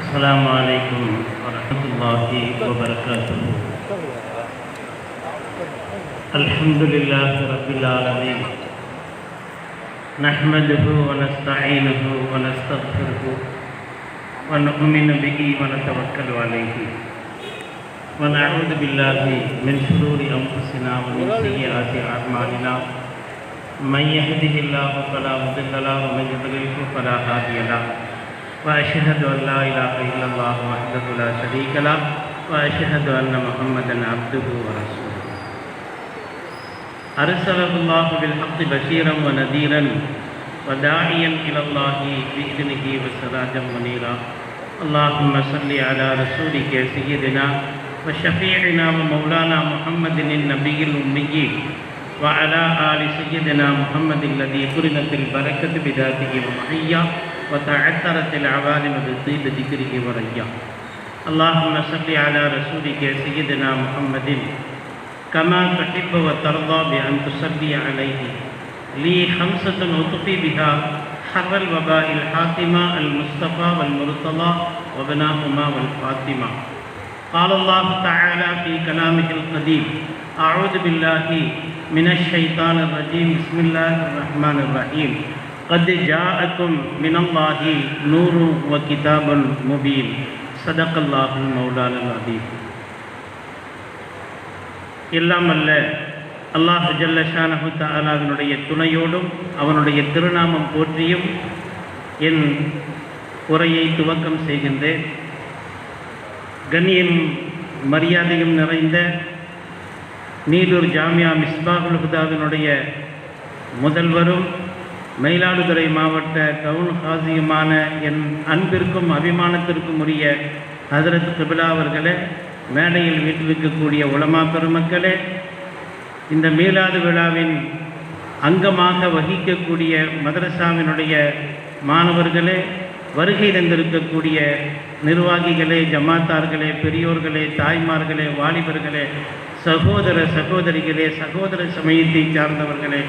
السلام عليكم ورحمة الله وبركاته الحمد لله رب العالمين نحمده ونستعينه ونستغفره ونؤمن به ونتوكل عليه ونعوذ بالله من شرور أنفسنا ومن سيئات أعمالنا من يهده الله فلا مضل له، ومن يضلله فلا هادي له۔ وأشهد أن لا إله إلا الله وحده لا شريك له وأشهد أن محمدا عبده ورسوله. أرسله الله بالحق بشيرا ونذيرا وداعيا إلى الله بإذنه وسراجا منيرا. اللهم صل على رسولك سيدنا وشفيعنا ومولانا محمد النبي الأمي وعلى آل سيدنا محمد الذي قرنت البركة بذاته ومحيا وتعثرت العوالم بطيب ذكره وريا اللهم صل على رسولك سيدنا محمد كما تحب وترضى بأن تصلي عليه. لي خمسة أطفي بها حر الوباء الحاتمة المصطفى والمرتضى وبناهما والفاطمة. قال الله تعالى في كلامه القديم أعوذ بالله من الشيطان الرجيم. بسم الله الرحمن الرحيم. قد جاءكم من الله نور وكتاب مبين صدق الله المولانا العظيم எல்லாம் அல்ல அல்லாஹ் ஜல்லஷானஹு தாலாவினுடைய துணையோடும் அவனுடைய திருநாமம் போற்றியும் என் உரையை துவக்கம் செய்கின்றேன் கண்ணியம் மரியாதையும் நிறைந்த நீலூர் ஜாமியா மிஸ்பாகுல் ஹுதாவினுடைய முதல்வரும் மயிலாடுதுறை மாவட்ட கவுன் ஹாசியுமான என் அன்பிற்கும் அபிமானத்திற்கும் உரிய ஹசரத் கிபிலா அவர்களே மேடையில் வீட்டிருக்கக்கூடிய உலமா பெருமக்களே இந்த மீலாது விழாவின் அங்கமாக வகிக்கக்கூடிய மதரசாவினுடைய மாணவர்களே வருகை தந்திருக்கக்கூடிய நிர்வாகிகளே ஜமாத்தார்களே பெரியோர்களே தாய்மார்களே வாலிபர்களே சகோதர சகோதரிகளே சகோதர சமயத்தை சார்ந்தவர்களே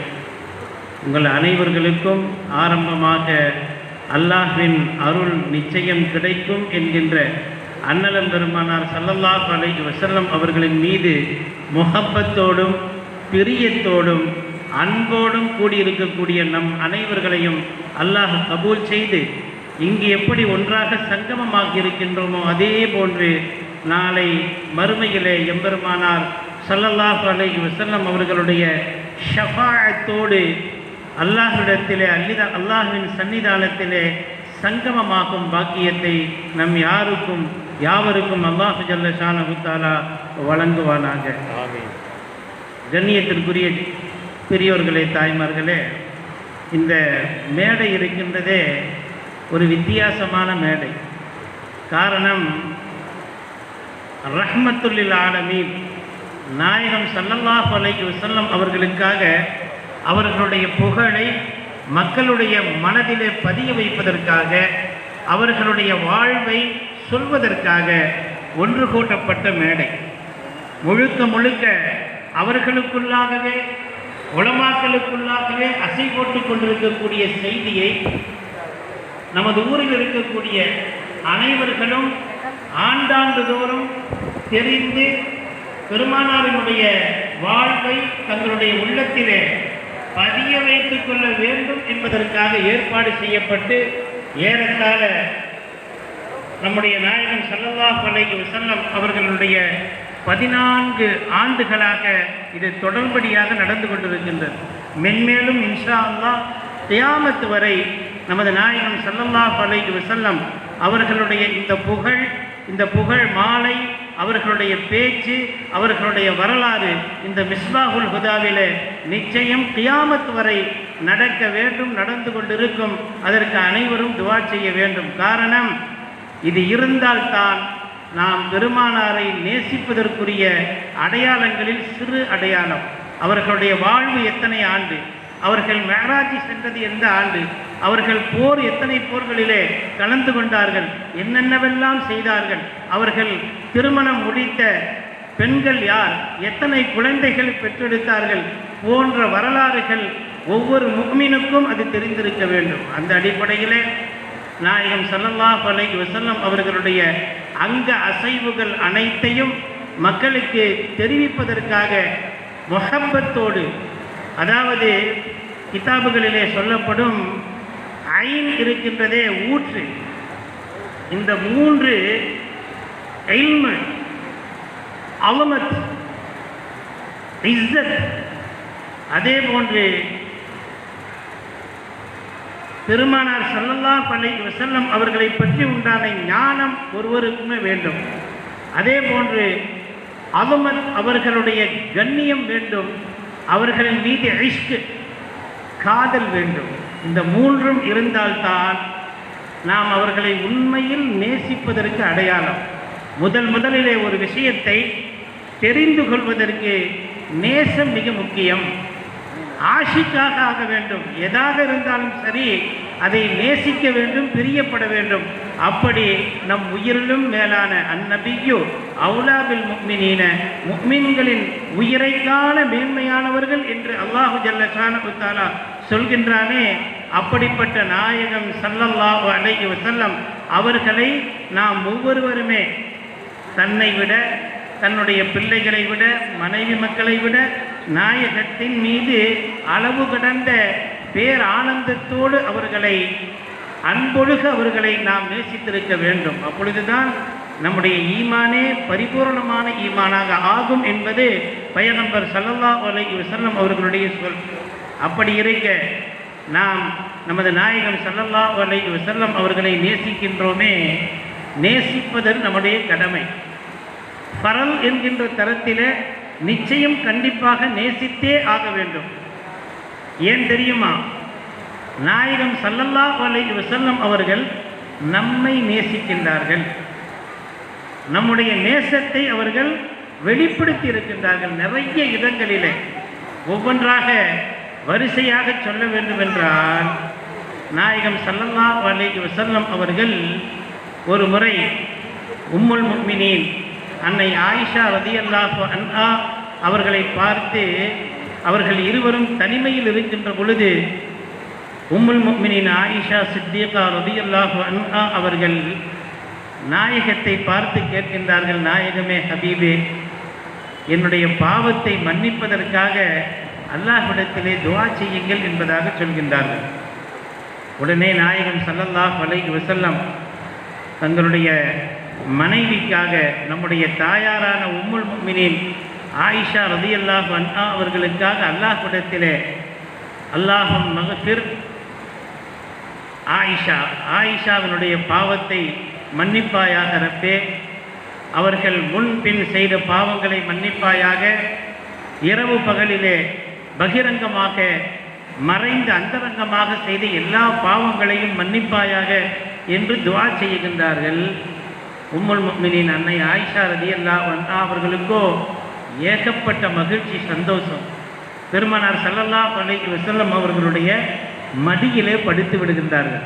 உங்கள் அனைவர்களுக்கும் ஆரம்பமாக அல்லாஹ்வின் அருள் நிச்சயம் கிடைக்கும் என்கின்ற அன்னலம் பெருமானார் சல்லல்லாஹ் அலைஹி வசல்லம் அவர்களின் மீது முகப்பத்தோடும் பிரியத்தோடும் அன்போடும் கூடியிருக்கக்கூடிய நம் அனைவர்களையும் அல்லாஹ் கபூல் செய்து இங்கு எப்படி ஒன்றாக சங்கமமாக இருக்கின்றோமோ அதே போன்று நாளை மறுமையிலே எம்பெருமானார் சல்லல்லாஹ் அலைஹி வசல்லம் அவர்களுடைய ஷஃபாயத்தோடு அல்லாஹ்விடத்திலே அல்லிதா அல்லாஹ்வின் சன்னிதானத்திலே சங்கமமாகும் பாக்கியத்தை நம் யாருக்கும் யாவருக்கும் அல்லாஹு ஜல்ல ஷானஹுத்தாலா வழங்குவானாக. கண்ணியத்திற்குரிய பெரியோர்களே தாய்மார்களே இந்த மேடை இருக்கின்றதே ஒரு வித்தியாசமான மேடை. காரணம் ரஹ்மத்துல்லில் ஆலமீன் நாயகம் சல்லல்லாஹு அலைஹி வஸல்லம் அவர்களுக்காக அவர்களுடைய புகழை மக்களுடைய மனதிலே பதிய வைப்பதற்காக அவர்களுடைய வாழ்வை சொல்வதற்காக ஒன்று கூட்டப்பட்ட மேடை. முழுக்க முழுக்க அவர்களுக்குள்ளாகவே உளமாக்களுக்குள்ளாகவே அசை போட்டுக் கொண்டிருக்கக்கூடிய செய்தியை நமது ஊரில் இருக்கக்கூடிய அனைவர்களும் ஆண்டாண்டுதோறும் தெரிந்து பெருமானாரினுடைய வாழ்வை தங்களுடைய உள்ளத்திலே பதிய வைத்துக் கொள்ள வேண்டும் என்பதற்காக ஏற்பாடு செய்யப்பட்டு ஏறத்தாழ நம்முடைய நாயகன் சல்லல்லா அலைஹி வசல்லம் அவர்களுடைய பதினான்கு ஆண்டுகளாக இது தொடர்படியாக நடந்து கொண்டிருக்கின்றது. மென்மேலும் இன்ஷா அல்லா தியாமத்து வரை நமது நாயகம் சல்லல்லா அலைஹி வசல்லம் அவர்களுடைய இந்த புகழ் இந்த புகழ் மாலை அவர்களுடைய பேச்சு அவர்களுடைய வரலாறு இந்த மிஸ்பாகுல் ஹுதாவிலே நிச்சயம் கியாமத் வரை நடக்க வேண்டும் நடந்து கொண்டிருக்கும். அதற்கு அனைவரும் துவா செய்ய வேண்டும். காரணம் இது இருந்தால்தான் நாம் பெருமானாரை நேசிப்பதற்குரிய அடையாளங்களில் சிறு அடையாளம். அவர்களுடைய வாழ்வு எத்தனை ஆண்டு? அவர்கள் மேராஜி சென்றது எந்த ஆண்டு? அவர்கள் போர் எத்தனை போர்களிலே கலந்து கொண்டார்கள்? என்னென்னவெல்லாம் செய்தார்கள்? அவர்கள் திருமணம் முடித்த பெண்கள் யார்? எத்தனை குழந்தைகள் பெற்றெடுத்தார்கள்? போன்ற வரலாறுகள் ஒவ்வொரு முக்மினுக்கும் அது தெரிந்திருக்க வேண்டும். அந்த அடிப்படையிலே நாயகம் ஸல்லல்லாஹு அலை வசல்லம் அவர்களுடைய அங்க அசைவுகள் அனைத்தையும் மக்களுக்கு தெரிவிப்பதற்காக முஹப்பத்தோடு அதாவது கிதாபுகளிலே சொல்லப்படும் ஐன் இருக்கின்றதே ஊற்று. இந்த மூன்று இல்மு அவமத் இஸ்ஸத் அதே போன்று பெருமானார் ஸல்லல்லாஹு பள்ளி வசல்லம் அவர்களை பற்றி உண்டான ஞானம் ஒருவருக்குமே வேண்டும். அதே போன்று அவமத் அவர்களுடைய கண்ணியம் வேண்டும். அவர்களின் மீது இஷ்கு காதல் வேண்டும். இந்த மூன்றும் இருந்தால்தான் நாம் அவர்களை உண்மையில் நேசிப்பதற்கு அடையாளம். முதல் முதலிலே ஒரு விஷயத்தை தெரிந்து கொள்வதற்கு நேசம் மிக முக்கியம். ஆஷிக்காக ஆக வேண்டும். எதாக இருந்தாலும் சரி அதை நேசிக்க வேண்டும் பிரியப்பட வேண்டும். அப்படி நம் உயிரிலும் மேலான அந்நபியு அவுலாபில் முக்மினீன முக்மின்களின் உயிரைக்கான மேன்மையானவர்கள் என்று அல்லாஹு ஜல்ல சொல்கின்றானே அப்படிப்பட்ட நாயகம் சல்லல்லாஹு அலைஹி வசல்லம் அவர்களை நாம் ஒவ்வொருவருமே தன்னை விட தன்னுடைய பிள்ளைகளை விட மனைவி மக்களை விட நாயகத்தின் மீது அளவு கடந்த பேர் ஆனந்தத்தோடு அவர்களை அன்பொழுக அவர்களை நாம் நேசித்திருக்க வேண்டும். அப்பொழுதுதான் நம்முடைய ஈமானே பரிபூர்ணமான ஈமானாக ஆகும் என்பது பயகம்பர் சல்லல்லா அலை வசல்லம் அவர்களுடைய சொல். அப்படி இருக்க நாம் நமது நாயகம் சல்லல்லா அலை வசல்லம் அவர்களை நேசிக்கின்றோமே நேசிப்பது நம்முடைய கடமை. பரல் என்கின்ற தரத்தில் நிச்சயம் கண்டிப்பாக நேசித்தே ஆக வேண்டும். ஏன் தெரியுமா? நாயகம் சல்லல்லா அலை வசல்லம் அவர்கள் நம்மை நேசிக்கின்றார்கள். நம்முடைய நேசத்தை அவர்கள் வெளிப்படுத்தி இருக்கின்றார்கள் நிறைய இடங்களிலே. ஒவ்வொன்றாக வரிசையாக சொல்ல வேண்டும் என்றால் நாயகம் சல்லல்லா அலைஹி வசல்லம் அவர்கள் ஒரு முறை உம்முல் முக்மினின் அன்னை ஆயிஷா ரதியல்லாஹு அன்ஹா அவர்களை பார்த்து அவர்கள் இருவரும் தனிமையில் இருக்கின்ற பொழுது உம்முல் முக்மினின் ஆயிஷா சித்திகா ரதியல்லாஹு அன்ஹா அவர்கள் நாயகத்தை பார்த்து கேட்கின்றார்கள் நாயகமே ஹபீபே என்னுடைய பாவத்தை மன்னிப்பதற்காக அல்லாஹ்விடத்திலே துவா செய்யுங்கள் என்பதாக சொல்கின்றார்கள். உடனே நாயகம் சல்லல்லாஹ் அலைஹி வசல்லம் தங்களுடைய மனைவிக்காக நம்முடைய தாயாரான உம்முல் மினின் ஆயிஷா ரதியல்லாஹு அண்ணா அவர்களுக்காக அல்லாஹ்விடத்திலே அல்லாஹும் மகஃபிர் ஆயிஷா ஆயிஷாவினுடைய பாவத்தை மன்னிப்பாயாக ரப்பே அவர்கள் முன் பின் செய்த பாவங்களை மன்னிப்பாயாக இரவு பகலிலே பகிரங்கமாக மறைந்து அந்தரங்கமாக செய்த எல்லா பாவங்களையும் மன்னிப்பாயாக என்று துவா செய்கின்றார்கள். உம்முல் முக்மினின் அன்னை ஆயிஷா ரதியல்லாஹு வந்தால் அவர்களுக்கோ ஏகப்பட்ட மகிழ்ச்சி சந்தோஷம். பெருமானார் சல்லல்லா பள்ளி வசல்லம் அவர்களுடைய மடியிலே படித்து விடுகின்றார்கள்.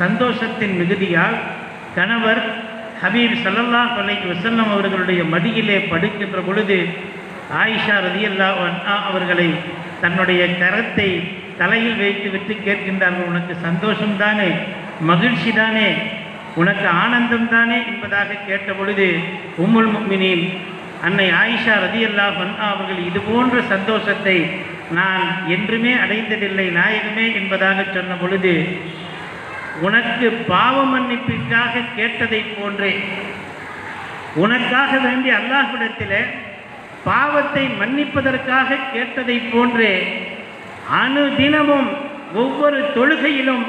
சந்தோஷத்தின் மிகுதியால் கணவர் ஹபீப் சல்லல்லா அலைஹி வசல்லம் அவர்களுடைய மடியிலே படுக்கின்ற பொழுது ஆயிஷா ரதியல்லா அன்ஹா அவர்களை தன்னுடைய கரத்தை தலையில் வைத்து விட்டு கேட்கின்றார்கள். உனக்கு சந்தோஷம் தானே? மகிழ்ச்சி தானே? உனக்கு ஆனந்தம் தானே? என்பதாக கேட்ட பொழுது உம்முல் முக்மினின் அன்னை ஆயிஷா ரதியல்லா அன்ஹா அவர்கள் இது போன்ற சந்தோஷத்தை நான் என்றுமே அடைந்ததில்லை நாயகமே என்பதாக சொன்ன பொழுது உனக்கு பாவ மன்னிப்பிற்காக கேட்டதைப் போன்றே. உனக்காக வேண்டி அல்லாஹ்விடத்தில் பாவத்தை மன்னிப்பதற்காக கேட்டதைப் போன்றே அனுதினமும் ஒவ்வொரு தொழுகையிலும்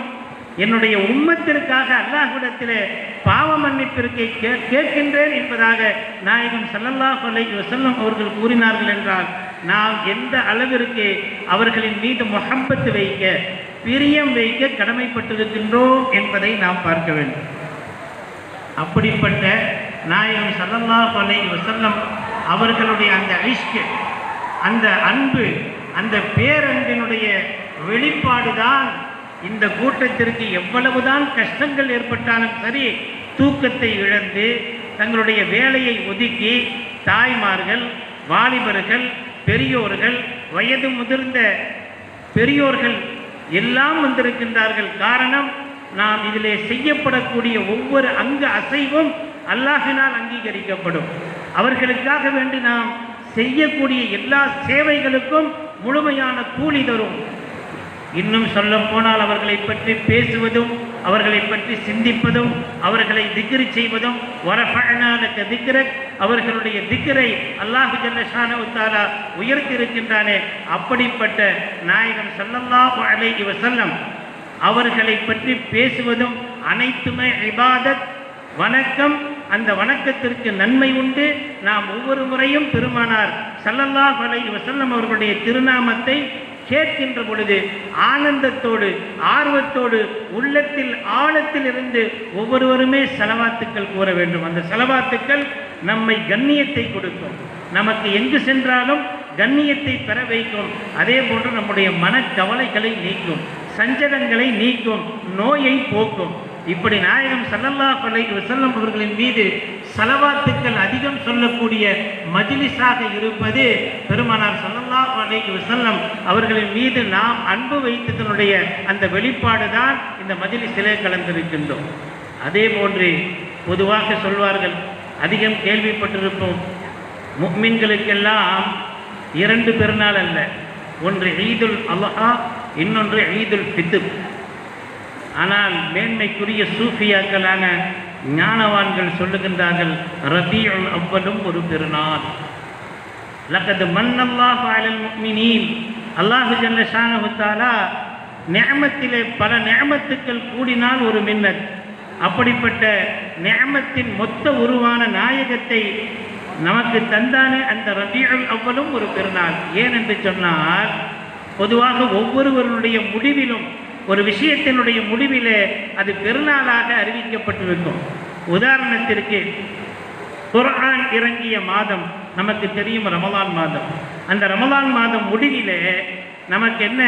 என்னுடைய உம்மத்திற்காக அல்லாஹ்விடத்தில் பாவ மன்னிப்பிற்கை கே கேட்கின்றேன் என்பதாக நாயகம் ஸல்லல்லாஹு அலை வசல்லம் அவர்கள் கூறினார்கள் என்றால் நாம் எந்த அளவிற்கு அவர்களின் மீது முகம்பத்து வைக்க பிரியம் வைக்க கடமைப்பட்டிருக்கின்றோம் என்பதை நாம் பார்க்க வேண்டும். அப்படிப்பட்ட நாயகம் சல்லல்லா அலைஹி வசல்லம் அவர்களுடைய அந்த இஷ்க் அந்த அன்பு அந்த பேரன்பினுடைய வெளிப்பாடுதான் இந்த கூட்டத்திற்கு எவ்வளவுதான் கஷ்டங்கள் ஏற்பட்டாலும் சரி தூக்கத்தை இழந்து தங்களுடைய வேலையை ஒதுக்கி தாய்மார்கள் வாலிபர்கள் பெரியோர்கள் வயது முதிர்ந்த பெரியோர்கள் எல்லாம் வந்திருக்கின்றார்கள். காரணம் நாம் இதிலே செய்யப்படக்கூடிய ஒவ்வொரு அங்க அசைவும் அல்லாஹினால் அங்கீகரிக்கப்படும். அவர்களுக்காக வேண்டி நாம் செய்யக்கூடிய எல்லா சேவைகளுக்கும் முழுமையான கூலி தரும். இன்னும் சொல்ல போனால் அவர்களை பற்றி பேசுவதும் அவர்களை பற்றி சிந்திப்பதும் அவர்களை திக்ரி செய்வதும் வரஃபஅனாலக திக்ரக் அவர்களுடைய திக்கரை அல்லாஹு ஜல்லஷானஹு உயர்த்தி இருக்கின்றானே அப்படிப்பட்ட நாயகம் சல்லல்லாஹு அலைஹி வசல்லம் அவர்களை பற்றி பேசுவதும் அனைத்துமே இபாதத் வணக்கம். அந்த வணக்கத்திற்கு நன்மை உண்டு. நாம் ஒவ்வொரு முறையும் பெருமானார் சல்லல்லாஹ் அலைஹி வசல்லம் அவர்களுடைய திருநாமத்தை கேட்கின்ற பொழுது ஆனந்தத்தோடு ஆர்வத்தோடு உள்ளத்தில் ஆழத்தில் இருந்து ஒவ்வொருவருமே செலவாத்துக்கள் கூற வேண்டும். அந்த செலவாத்துக்கள் நம்மை கண்ணியத்தை கொடுக்கும். நமக்கு எங்கு சென்றாலும் கண்ணியத்தை பெற வைக்கும். அதே போன்று நம்முடைய மனக்கவலைகளை நீக்கும். சஞ்சலங்களை நீக்கும். நோயை போக்கும். இப்படி நாயகம் சல்லல்லா பலை வசல்லம் அவர்களின் மீது செலவாத்துக்கள் அதிகம் சொல்லக்கூடிய மஜ்லிஸாக இருப்பது பெருமானார் சல்லல்லா பலை வசல்லம் அவர்களின் மீது நாம் அன்பு வைத்ததனுடைய அந்த வெளிப்பாடு தான் இந்த மஜ்லிஸிலே கலந்திருக்கின்றோம். அதே போன்று பொதுவாக சொல்வார்கள் அதிகம் கேள்விப்பட்டிருப்போம். முக்மின்களுக்கெல்லாம் இரண்டு பெருநாள் அல்ல. ஒன்று ஈதுல் அல்லஹா இன்னொன்று ஈதுல் ஃபித்ர். ஆனால் மேன்மைக்குரிய சூஃபியாக்களான ஞானவான்கள் சொல்லுகின்றார்கள் ரபியுல் அவ்வலும் ஒரு பெருநாள். லக்கது மன்னல்லாஹு பாலல் முக்மினீன். அல்லாஹு ஜல்ல நேமத்திலே பல நேமத்துக்கள் கூடினால் ஒரு மின்னத். அப்படிப்பட்ட நிஅமத்தின் மொத்த உருவான நாயகத்தை நமக்கு தந்தானே அந்த ரபியுல் அவ்வலும் ஒரு பெருநாள். ஏன் என்று சொன்னால் பொதுவாக ஒவ்வொருவருடைய முடிவிலும் ஒரு விஷயத்தினுடைய முடிவிலே அது பெருநாளாக அறிவிக்கப்பட்டிருக்கும். உதாரணத்திற்கு குர்ஆன் இறங்கிய மாதம் நமக்கு தெரியும் ரமலான் மாதம். அந்த ரமலான் மாதம் முடிவிலே நமக்கு என்ன?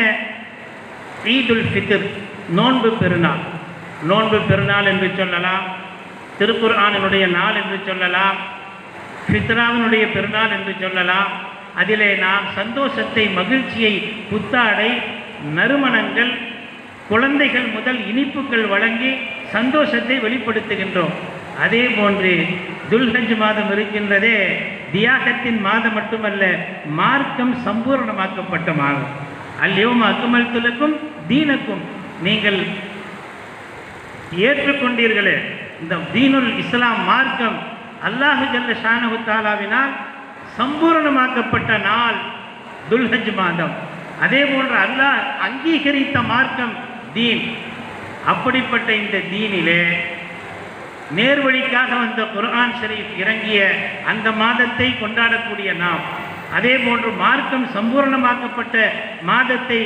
ஈதுல் ஃபித்ர் நோன்பு பெருநாள். நோன்பு பெருநாள் என்று சொல்லலாம். திருக்குர்ஆனினுடைய நாள் என்று சொல்லலாம். ஃபித்ராவினுடைய பெருநாள் என்று சொல்லலாம். அதிலே நாம் சந்தோஷத்தை மகிழ்ச்சியை புத்தாடை நறுமணங்கள் குழந்தைகள் முதல் இனிப்புகள் வழங்கி சந்தோஷத்தை வெளிப்படுத்துகின்றோம். அதே போன்று துல்ஹஜ் மாதம் இருக்கின்றதே தியாகத்தின் மாதம் மட்டுமல்ல மார்க்கம் சம்பூர்ணமாக்கப்பட்ட மாதம் அல்லியோம் அக்குமல் துலக்கும் தீனக்கும். நீங்கள் ஏற்றுக்கொண்டீர்களே. இந்த தீனுல் இஸ்லாம் மார்க்கம் அல்லாஹு ஜல்ல ஷானஹு தாலாவினால் சம்பூரணமாக்கப்பட்ட நாள் துல்ஹஜ் மாதம். அதே போன்று அல்லாஹ் அங்கீகரித்த மார்க்கம் தீன். அப்படிப்பட்ட இந்த தீனிலே நேர்வழிக்காக வந்த குர்ஆன் ஷரீஃப் இறங்கிய அந்த மாதத்தை கொண்டாடக்கூடிய நாம். அதே போன்று மார்க்கம் சம்பூர்ணமாக்கப்பட்ட மாதத்தை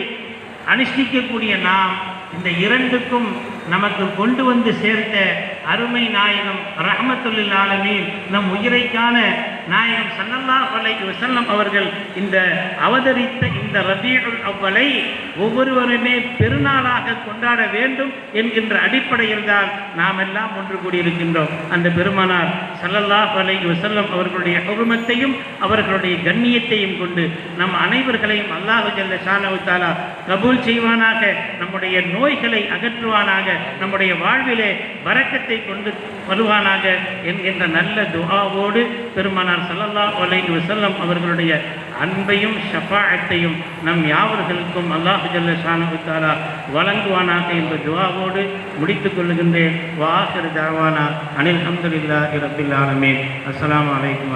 அனுஷ்டிக்கக்கூடிய நாம் இந்த இரண்டுக்கும் நமக்கு கொண்டு வந்து சேர்த்த அருமை நாயகம் ரஹமத்துல்லாலமீன் நம் உயிரைக்கான நாயகம் ஸல்லல்லாஹு அலைஹி வஸல்லம் அவர்கள் இந்த அவதரித்த இந்த ரபீஉல் அவ்வலை ஒவ்வொருவருமே பெருநாளாக கொண்டாட வேண்டும் என்கின்ற அடிப்படையில் தான் நாம் எல்லாம் ஒன்று கூடியிருக்கின்றோம். அந்த பெருமானார் ஸல்லல்லாஹு அலைஹி வஸல்லம் அவர்களுடைய குடும்பத்தையும் அவர்களுடைய கண்ணியத்தையும் கொண்டு நம் அனைவர்களையும் அல்லாஹு ஜல்ல ஷானஹு கபூல் செய்வானாக நம்முடைய நோய்களை அகற்றுவானாக நம்முடைய வாழ்விலே வரக்கத்தை கொண்டு வருவானாக என்கின்ற நல்ல துஆவோடு பெருமானார் ஸல்லல்லாஹு அலைஹி வசல்லம் அவர்களுடைய அன்பையும் ஷஃபாஅத்தையும் நம் யாவர்களுக்கும் அல்லாஹு ஜல்ல ஷானஹு வழங்குவானாக என்ற துவாவோடு முடித்துக் கொள்ளுகின்றேன் வாசர் தாவானா அனில் அஹமதுல்லா ரப்பில் ஆலமீன். அஸ்ஸலாமு அலைக்கும்